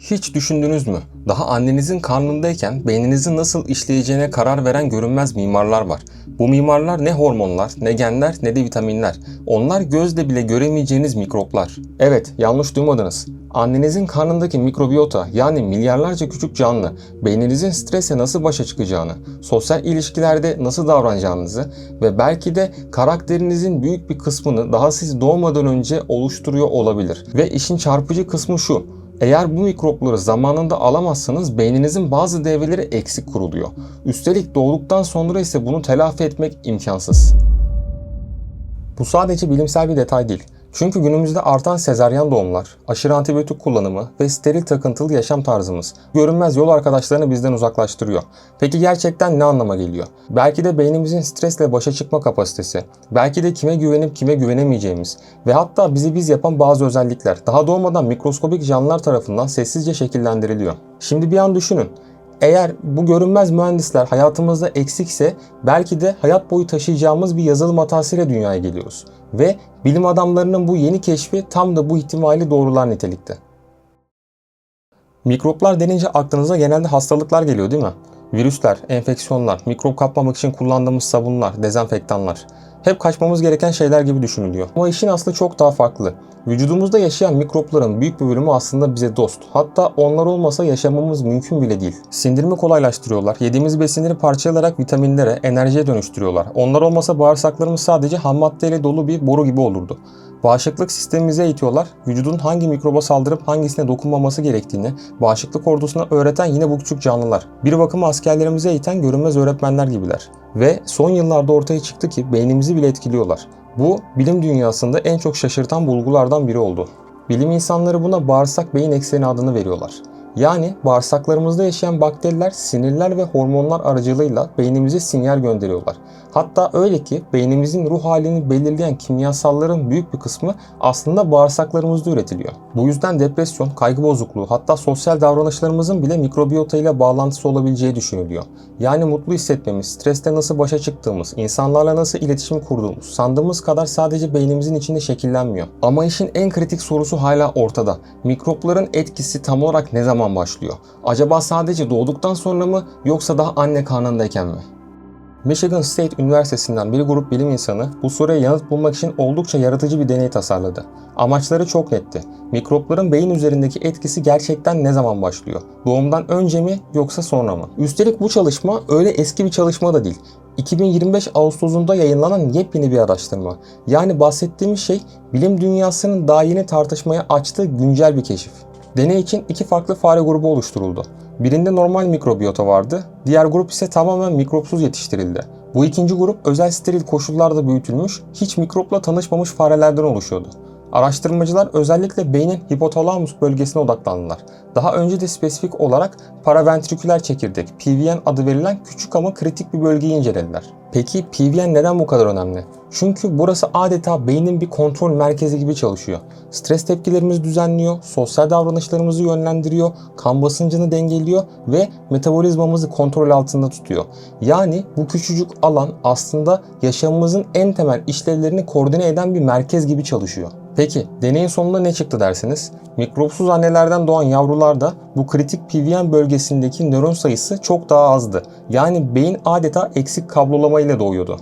Hiç düşündünüz mü? Daha annenizin karnındayken beyninizin nasıl işleyeceğine karar veren görünmez mimarlar var. Bu mimarlar ne hormonlar, ne genler, ne de vitaminler. Onlar gözle bile göremeyeceğiniz mikroplar. Evet, yanlış duymadınız. Annenizin karnındaki mikrobiyota yani milyarlarca küçük canlı beyninizin strese nasıl başa çıkacağını, sosyal ilişkilerde nasıl davranacağınızı ve belki de karakterinizin büyük bir kısmını daha siz doğmadan önce oluşturuyor olabilir. Ve işin çarpıcı kısmı şu. Eğer bu mikropları zamanında alamazsanız beyninizin bazı devreleri eksik kuruluyor. Üstelik doğduktan sonra ise bunu telafi etmek imkansız. Bu sadece bilimsel bir detay değil. Çünkü günümüzde artan sezaryen doğumlar, aşırı antibiyotik kullanımı ve steril takıntılı yaşam tarzımız görünmez yol arkadaşlarını bizden uzaklaştırıyor. Peki gerçekten ne anlama geliyor? Belki de beynimizin stresle başa çıkma kapasitesi, belki de kime güvenip kime güvenemeyeceğimiz ve hatta bizi biz yapan bazı özellikler daha doğmadan mikroskobik canlılar tarafından sessizce şekillendiriliyor. Şimdi bir an düşünün. Eğer bu görünmez mühendisler hayatımızda eksikse belki de hayat boyu taşıyacağımız bir yazılım hatasıyla dünyaya geliyoruz. Ve bilim adamlarının bu yeni keşfi tam da bu ihtimali doğrular nitelikte. Mikroplar denince aklınıza genelde hastalıklar geliyor değil mi? Virüsler, enfeksiyonlar, mikrop kapmamak için kullandığımız sabunlar, dezenfektanlar. Hep kaçmamız gereken şeyler gibi düşünülüyor. Ama işin aslı çok daha farklı. Vücudumuzda yaşayan mikropların büyük bir bölümü aslında bize dost. Hatta onlar olmasa yaşamamız mümkün bile değil. Sindirimi kolaylaştırıyorlar. Yediğimiz besinleri parçalayarak vitaminlere, enerjiye dönüştürüyorlar. Onlar olmasa bağırsaklarımız sadece ham maddeyle dolu bir boru gibi olurdu. Bağışıklık sistemimize eğitiyorlar. Vücudun hangi mikroba saldırıp hangisine dokunmaması gerektiğini bağışıklık ordusuna öğreten yine bu küçük canlılar. Bir bakıma askerlerimize eğiten görünmez öğretmenler gibiler. Ve son yıllarda ortaya çıktı ki beynimizi bile etkiliyorlar. Bu bilim dünyasında en çok şaşırtan bulgulardan biri oldu. Bilim insanları buna bağırsak beyin ekseni adını veriyorlar. Yani bağırsaklarımızda yaşayan bakteriler sinirler ve hormonlar aracılığıyla beynimize sinyal gönderiyorlar. Hatta öyle ki beynimizin ruh halini belirleyen kimyasalların büyük bir kısmı aslında bağırsaklarımızda üretiliyor. Bu yüzden depresyon, kaygı bozukluğu hatta sosyal davranışlarımızın bile mikrobiyota ile bağlantısı olabileceği düşünülüyor. Yani mutlu hissetmemiz, streste nasıl başa çıktığımız, insanlarla nasıl iletişim kurduğumuz sandığımız kadar sadece beynimizin içinde şekillenmiyor. Ama işin en kritik sorusu hala ortada. Mikropların etkisi tam olarak ne zaman başlıyor? Acaba sadece doğduktan sonra mı yoksa daha anne karnındayken mi? Michigan State Üniversitesi'nden bir grup bilim insanı bu soruya yanıt bulmak için oldukça yaratıcı bir deney tasarladı. Amaçları çok netti. Mikropların beyin üzerindeki etkisi gerçekten ne zaman başlıyor? Doğumdan önce mi yoksa sonra mı? Üstelik bu çalışma öyle eski bir çalışma da değil. 2025 Ağustos'unda yayınlanan yepyeni bir araştırma. Yani bahsettiğimiz şey bilim dünyasının daha yeni tartışmaya açtığı güncel bir keşif. Deney için iki farklı fare grubu oluşturuldu. Birinde normal mikrobiyota vardı, diğer grup ise tamamen mikropsuz yetiştirildi. Bu ikinci grup özel steril koşullarda büyütülmüş, hiç mikropla tanışmamış farelerden oluşuyordu. Araştırmacılar özellikle beynin hipotalamus bölgesine odaklandılar. Daha önce de spesifik olarak paraventriküler çekirdek, PVN adı verilen küçük ama kritik bir bölgeyi incelediler. Peki PVN neden bu kadar önemli? Çünkü burası adeta beynin bir kontrol merkezi gibi çalışıyor. Stres tepkilerimizi düzenliyor, sosyal davranışlarımızı yönlendiriyor, kan basıncını dengeliyor ve metabolizmamızı kontrol altında tutuyor. Yani bu küçücük alan aslında yaşamımızın en temel işlevlerini koordine eden bir merkez gibi çalışıyor. Peki deneyin sonunda ne çıktı dersiniz? Mikropsuz annelerden doğan yavrularda bu kritik PVN bölgesindeki nöron sayısı çok daha azdı. Yani beyin adeta eksik kablolama ile doğuyordu.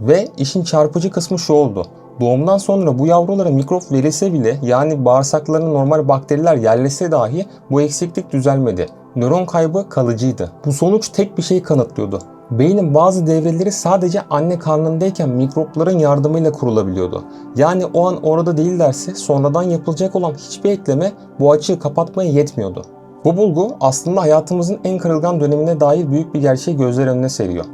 Ve işin çarpıcı kısmı şu oldu. Doğumdan sonra bu yavrulara mikrop verilse bile yani bağırsaklarına normal bakteriler yerleşse dahi bu eksiklik düzelmedi. Nöron kaybı kalıcıydı. Bu sonuç tek bir şey kanıtlıyordu. Beynin bazı devreleri sadece anne karnındayken mikropların yardımıyla kurulabiliyordu. Yani o an orada değillerse sonradan yapılacak olan hiçbir ekleme bu açığı kapatmaya yetmiyordu. Bu bulgu aslında hayatımızın en kırılgan dönemine dair büyük bir gerçeği gözler önüne seriyor.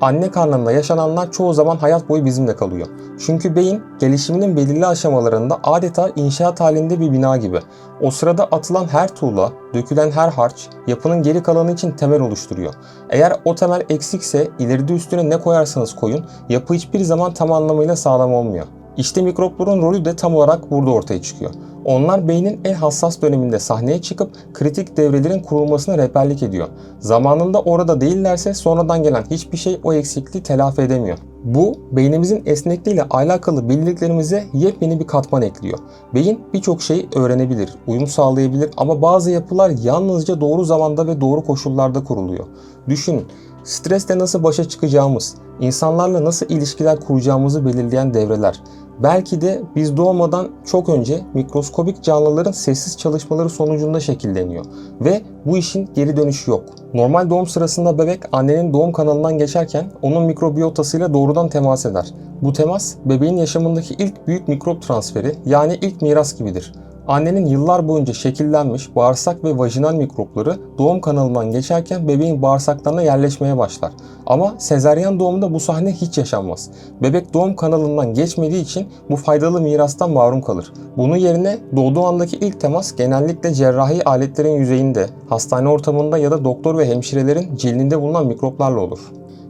Anne karnında yaşananlar çoğu zaman hayat boyu bizimle kalıyor. Çünkü beyin gelişiminin belirli aşamalarında adeta inşaat halinde bir bina gibi. O sırada atılan her tuğla, dökülen her harç yapının geri kalanı için temel oluşturuyor. Eğer o temel eksikse ileride üstüne ne koyarsanız koyun yapı hiçbir zaman tam anlamıyla sağlam olmuyor. İşte mikropların rolü de tam olarak burada ortaya çıkıyor. Onlar beynin en hassas döneminde sahneye çıkıp kritik devrelerin kurulmasına rehberlik ediyor. Zamanında orada değillerse sonradan gelen hiçbir şey o eksikliği telafi edemiyor. Bu beynimizin esnekliğiyle alakalı bildiklerimize yepyeni bir katman ekliyor. Beyin birçok şeyi öğrenebilir, uyum sağlayabilir ama bazı yapılar yalnızca doğru zamanda ve doğru koşullarda kuruluyor. Düşünün, stresle nasıl başa çıkacağımız, insanlarla nasıl ilişkiler kuracağımızı belirleyen devreler. Belki de biz doğmadan çok önce mikroskobik canlıların sessiz çalışmaları sonucunda şekilleniyor ve bu işin geri dönüşü yok. Normal doğum sırasında bebek annenin doğum kanalından geçerken onun mikrobiyotasıyla doğrudan temas eder. Bu temas bebeğin yaşamındaki ilk büyük mikrop transferi yani ilk miras gibidir. Annenin yıllar boyunca şekillenmiş bağırsak ve vajinal mikropları doğum kanalından geçerken bebeğin bağırsaklarına yerleşmeye başlar. Ama sezaryen doğumda bu sahne hiç yaşanmaz. Bebek doğum kanalından geçmediği için bu faydalı mirastan mahrum kalır. Bunun yerine doğduğu andaki ilk temas genellikle cerrahi aletlerin yüzeyinde, hastane ortamında ya da doktor ve hemşirelerin cildinde bulunan mikroplarla olur.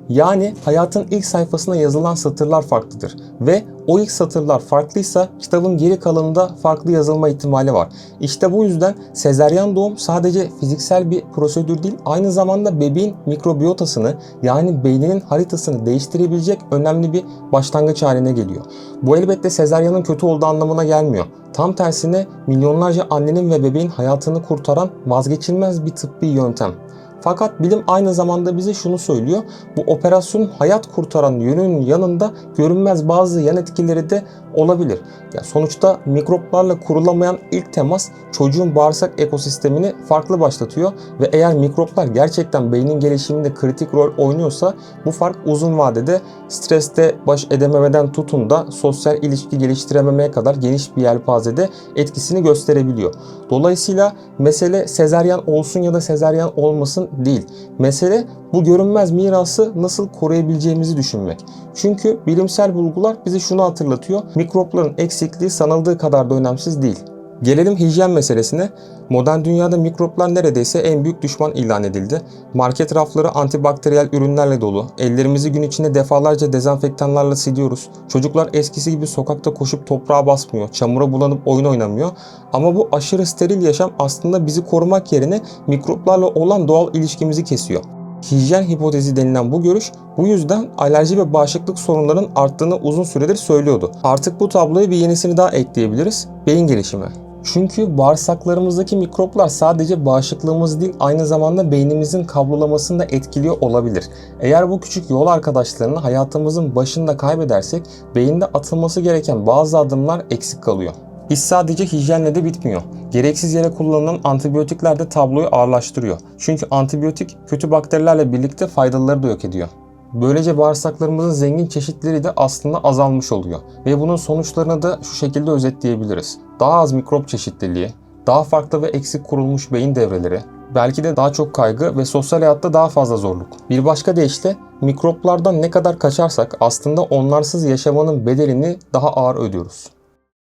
Yani hayatın ilk sayfasına yazılan satırlar farklıdır ve o ilk satırlar farklıysa kitabın geri kalanında farklı yazılma ihtimali var. İşte bu yüzden sezeryan doğum sadece fiziksel bir prosedür değil, aynı zamanda bebeğin mikrobiyotasını yani beyninin haritasını değiştirebilecek önemli bir başlangıç haline geliyor. Bu elbette sezeryanın kötü olduğu anlamına gelmiyor. Tam tersine milyonlarca annenin ve bebeğin hayatını kurtaran vazgeçilmez bir tıbbi yöntem. Fakat bilim aynı zamanda bize şunu söylüyor. Bu operasyonun hayat kurtaran yönünün yanında görünmez bazı yan etkileri de olabilir. Ya sonuçta mikroplarla kurulamayan ilk temas çocuğun bağırsak ekosistemini farklı başlatıyor ve eğer mikroplar gerçekten beynin gelişiminde kritik rol oynuyorsa bu fark uzun vadede streste baş edememeden tutun da sosyal ilişki geliştirememeye kadar geniş bir yelpazede etkisini gösterebiliyor. Dolayısıyla mesele sezeryan olsun ya da sezeryan olmasın değil. Mesele bu görünmez mirası nasıl koruyabileceğimizi düşünmek. Çünkü bilimsel bulgular bize şunu hatırlatıyor. Mikropların eksikliği sanıldığı kadar da önemsiz değil. Gelelim hijyen meselesine. Modern dünyada mikroplar neredeyse en büyük düşman ilan edildi. Market rafları antibakteriyel ürünlerle dolu. Ellerimizi gün içinde defalarca dezenfektanlarla siliyoruz. Çocuklar eskisi gibi sokakta koşup toprağa basmıyor. Çamura bulanıp oyun oynamıyor. Ama bu aşırı steril yaşam aslında bizi korumak yerine mikroplarla olan doğal ilişkimizi kesiyor. Hijyen hipotezi denilen bu görüş bu yüzden alerji ve bağışıklık sorunlarının arttığını uzun süredir söylüyordu. Artık bu tabloya bir yenisini daha ekleyebiliriz. Beyin gelişimi. Çünkü bağırsaklarımızdaki mikroplar sadece bağışıklığımız değil aynı zamanda beynimizin kablolamasını da etkiliyor olabilir. Eğer bu küçük yol arkadaşlarını hayatımızın başında kaybedersek beyinde atılması gereken bazı adımlar eksik kalıyor. İş sadece hijyenle de bitmiyor. Gereksiz yere kullanılan antibiyotikler de tabloyu ağırlaştırıyor. Çünkü antibiyotik kötü bakterilerle birlikte faydalıları da yok ediyor. Böylece bağırsaklarımızın zengin çeşitleri de aslında azalmış oluyor. Ve bunun sonuçlarını da şu şekilde özetleyebiliriz. Daha az mikrop çeşitliliği, daha farklı ve eksik kurulmuş beyin devreleri, belki de daha çok kaygı ve sosyal hayatta daha fazla zorluk. Bir başka deyişle mikroplardan ne kadar kaçarsak aslında onlarsız yaşamanın bedelini daha ağır ödüyoruz.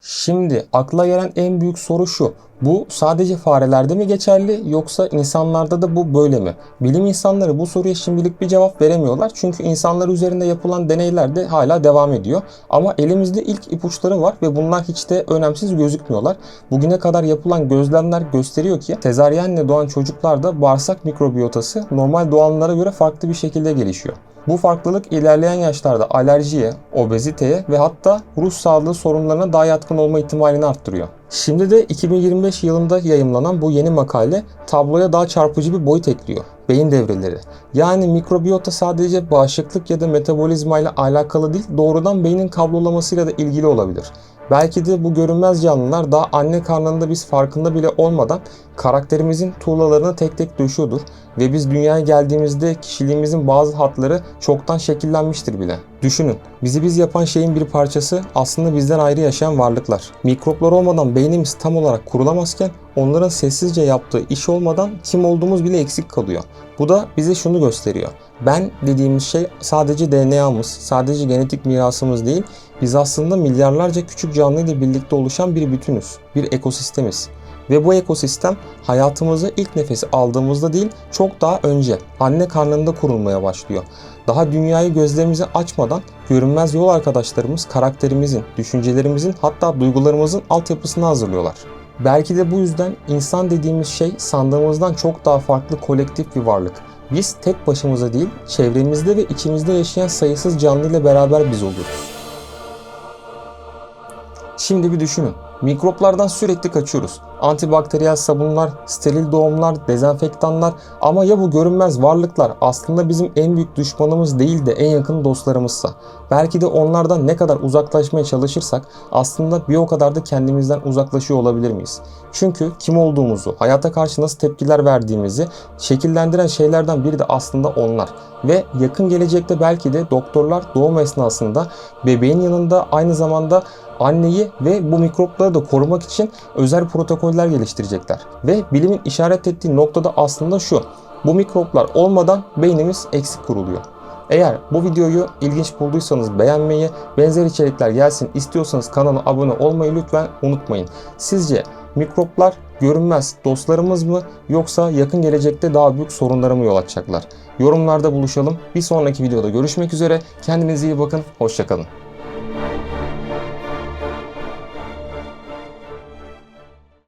Şimdi akla gelen en büyük soru şu. Bu sadece farelerde mi geçerli yoksa insanlarda da bu böyle mi? Bilim insanları bu soruya şimdilik bir cevap veremiyorlar. Çünkü insanlar üzerinde yapılan deneyler de hala devam ediyor. Ama elimizde ilk ipuçları var ve bunlar hiç de önemsiz gözükmüyorlar. Bugüne kadar yapılan gözlemler gösteriyor ki sezaryenle doğan çocuklarda bağırsak mikrobiyotası normal doğanlara göre farklı bir şekilde gelişiyor. Bu farklılık ilerleyen yaşlarda alerjiye, obeziteye ve hatta ruh sağlığı sorunlarına daha yatkın olma ihtimalini arttırıyor. Şimdi de 2025 yılında yayımlanan bu yeni makale tabloya daha çarpıcı bir boyut ekliyor. Beyin devreleri. Yani mikrobiyota sadece bağışıklık ya da metabolizma ile alakalı değil, doğrudan beynin kablolamasıyla da ilgili olabilir. Belki de bu görünmez canlılar daha anne karnında biz farkında bile olmadan karakterimizin tuğlalarını tek tek döşüyordur ve biz dünyaya geldiğimizde kişiliğimizin bazı hatları çoktan şekillenmiştir bile. Düşünün, bizi biz yapan şeyin bir parçası aslında bizden ayrı yaşayan varlıklar. Mikroplar olmadan beynimiz tam olarak kurulamazken onların sessizce yaptığı iş olmadan kim olduğumuz bile eksik kalıyor. Bu da bize şunu gösteriyor. Ben dediğimiz şey sadece DNA'mız, sadece genetik mirasımız değil, biz aslında milyarlarca küçük canlı ile birlikte oluşan bir bütünüz, bir ekosistemiz. Ve bu ekosistem hayatımızı ilk nefesi aldığımızda değil çok daha önce anne karnında kurulmaya başlıyor. Daha dünyayı gözlerimizi açmadan görünmez yol arkadaşlarımız karakterimizin, düşüncelerimizin hatta duygularımızın altyapısını hazırlıyorlar. Belki de bu yüzden insan dediğimiz şey sandığımızdan çok daha farklı kolektif bir varlık. Biz tek başımıza değil, çevremizde ve içimizde yaşayan sayısız canlı ile beraber biz oluyoruz. Şimdi bir düşünün. Mikroplardan sürekli kaçıyoruz. Antibakteriyel sabunlar, steril doğumlar, dezenfektanlar ama ya bu görünmez varlıklar aslında bizim en büyük düşmanımız değil de en yakın dostlarımızsa? Belki de onlardan ne kadar uzaklaşmaya çalışırsak aslında bir o kadar da kendimizden uzaklaşıyor olabilir miyiz? Çünkü kim olduğumuzu, hayata karşı nasıl tepkiler verdiğimizi şekillendiren şeylerden biri de aslında onlar. Ve yakın gelecekte belki de doktorlar doğum esnasında bebeğin yanında aynı zamanda anneyi ve bu mikropları da korumak için özel protokoller geliştirecekler. Ve bilimin işaret ettiği noktada aslında şu. Bu mikroplar olmadan beynimiz eksik kuruluyor. Eğer bu videoyu ilginç bulduysanız beğenmeyi, benzer içerikler gelsin istiyorsanız kanala abone olmayı lütfen unutmayın. Sizce mikroplar görünmez dostlarımız mı yoksa yakın gelecekte daha büyük sorunlara mı yol açacaklar? Yorumlarda buluşalım. Bir sonraki videoda görüşmek üzere. Kendinize iyi bakın. Hoşçakalın.